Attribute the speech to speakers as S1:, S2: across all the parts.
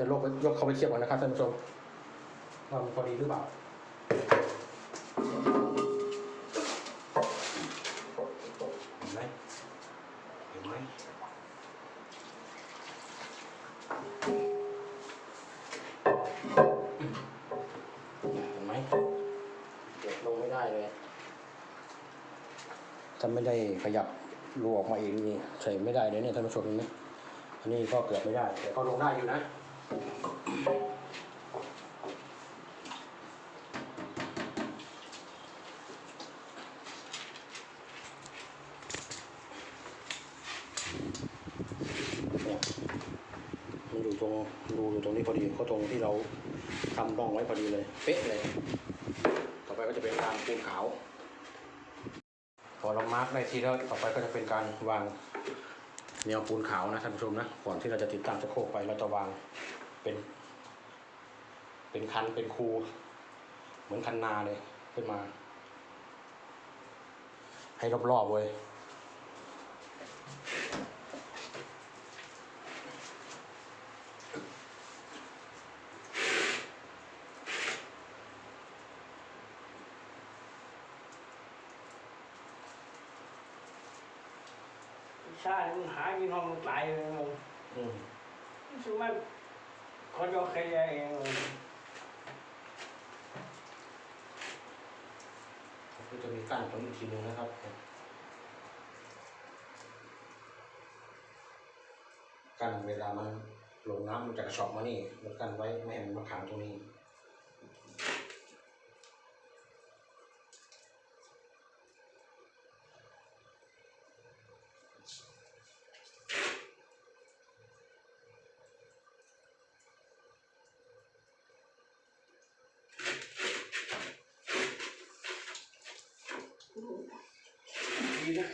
S1: จะลกยกเข้าไปเทียบกันนะครับท่านผู้ชมว่ามันพอดีหรือเปล่าเห็นไหมเห็นไหมเห็นไหมเก็บลงไม่ได้เลยถ้าไม่ได้ขยับรูออกมาเองนี่ใส่ไม่ได้เลยเนี่ยท่านผู้ชมเห็นไหมอันนี้ก็เกือบไม่ได้แต่ก็ลงได้อยู่นะ มันอยู่ตรงรูอยู่ตรงนี้พอดีเขาตรงที่เราทำร่องไว้พอดีเลย เป๊ะเลย ต่อไปก็จะเป็นการปูนขาว พอเรามาร์กได้ทีแล้วต่อไปก็จะเป็นการวางแนวปูนขาวนะท่านผู้ชมนะ ก่อนที่เราจะติดตั้งสะโคกไปเราจะวาง เป็น เป็นคันเป็นคู เหมือนคันนาเลยขึ้นมา ให้รอบๆเลย
S2: ชาติมันหากินห้องตายเลยมึง
S1: อืม
S2: ซึ่งมัน คนยกใครเอง
S1: ก็จะมีกั้นตรงอีกทีนึงนะครับ กั้นเวลามันลงน้ำมันจะกระชอกมานี่มันกั้นไว้ไม่ให้มันมาขังตรงนี้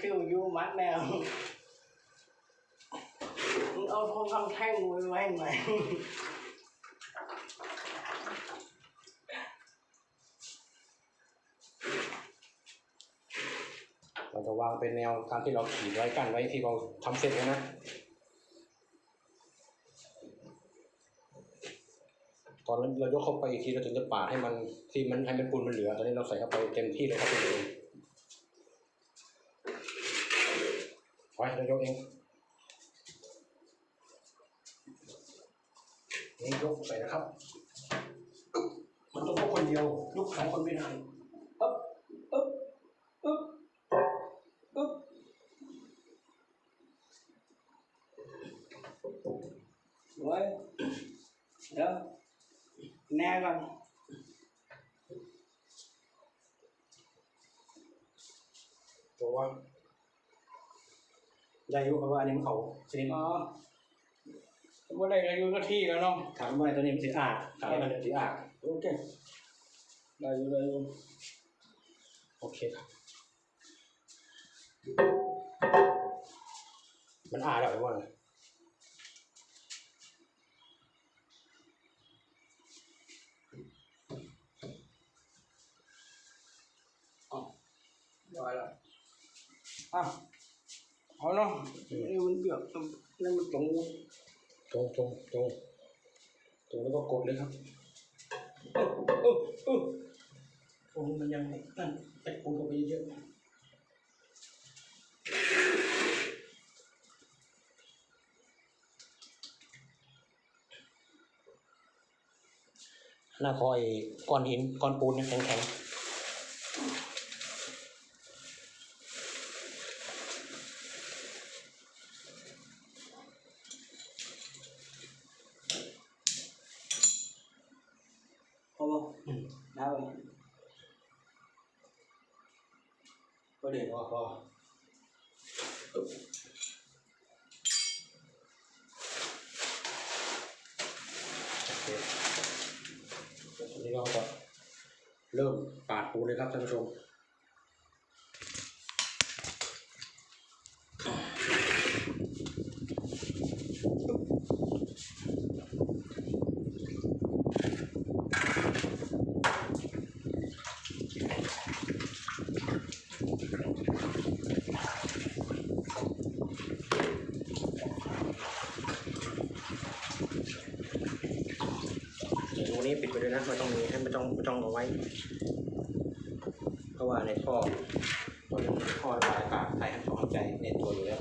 S2: ดีก็คิวอยู่มัดแนวมึงเอาทองคำแท่งมือไว้ไหม
S1: เราจะวางเป็นแนวตามที่เราขีดไว้กันไว้ที่เราทำเสร็จแล้วนะตอนนั้นเรายกเข้าไปอีกทีเราถึงจะปาดให้มันที่มันให้มันปูนมันเหลือ ตอนนี้เราใส่เข้าไปเต็มที่เลยครับคุณผู้ชม ไว้เรายกเองนี่ยกใส่นะครับ มันต้องยกคนเดียว ยกสองคนไม่ได้
S2: อึ๊บอึ๊บอึ๊บอึ๊บไว้เดี๋ยวแน่กัน
S1: บอกว่า ได้อยุเพราะว่าอันนี้มันเขาชนิด
S2: อ๋อว่าได้อายุก็ที่แล้วเนาะ
S1: ถามว่าตัวนี้มันสีอาถามว่ามันสีอา
S2: โอเคได้อยู่ได้อยู่
S1: โอเคครับ มันอาแล้วหรือว่าไง
S2: ได้แล้วอะ เอาเนาะนี่มันเบียดนี่มันตรง
S1: ตรงตรงตรงตรงแล้วก็กดเลยครับ
S2: เออเออ
S1: ตรงนี้มันยังนั่นแตะปูนเข้าไปเยอะหน้าคอยก้อนหินก้อนปูนเนี่ยแข็งๆ
S2: พอป่ะ
S1: อืม
S2: ได้ป่
S1: ก็เด็กพอเคตอนี่เราก็เริ่มปาดปูเลยครับท่านผู้ชม
S2: เนี้
S1: ปิดไป เลยนะไม่านไม่ต้องไม่ต้องเอาไว้ เพราะว่าในข้อตัวนี้ท่อระบายปากาศไทยให้ท่อหายใจในตัวอยู่แล้ว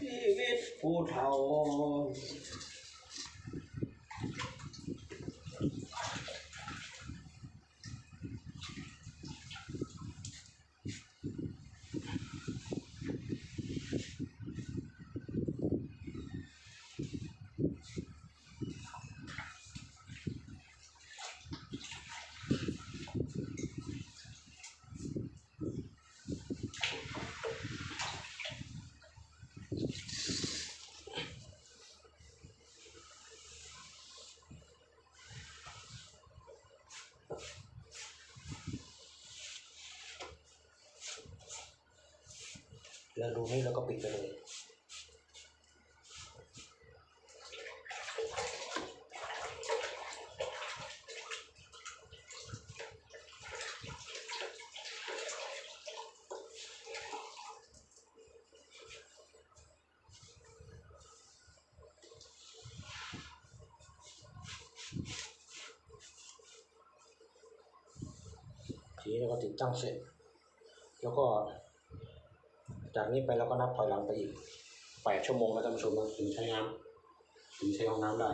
S1: ชี
S2: วิตผู้เฒ่า
S1: แล้วรูนี้เราก็ปิดไปเลยทีนี้เราก็ติดตั้งเสร็จ แล้วก็ จากนี้ไปเราก็นับถอยหลังไปอีกแปดชั่วโมงแล้วท่านผู้ชมถึงใช้น้ำถึงใช้ห้องน้ำได้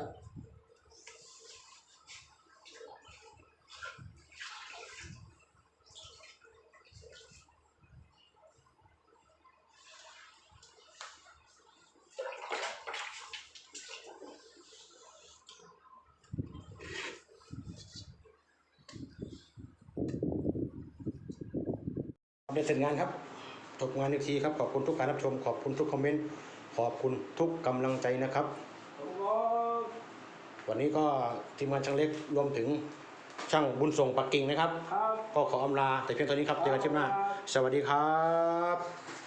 S1: ได้เสร็จงานครับ จบงานอีกทีครับขอบคุณทุกการรับชม ขอบคุณทุกคอมเมนต์ขอบคุณทุกกำลังใจนะครับ วันนี้ก็ทีมงานช่างเล็กรวมถึงช่างบุญส่งปักกิ่งนะครับ
S2: รบ
S1: ก็ขออำลาแต่เพียงเท่านี้ครับเจอกันคลิปหน้า สวัสดีครับ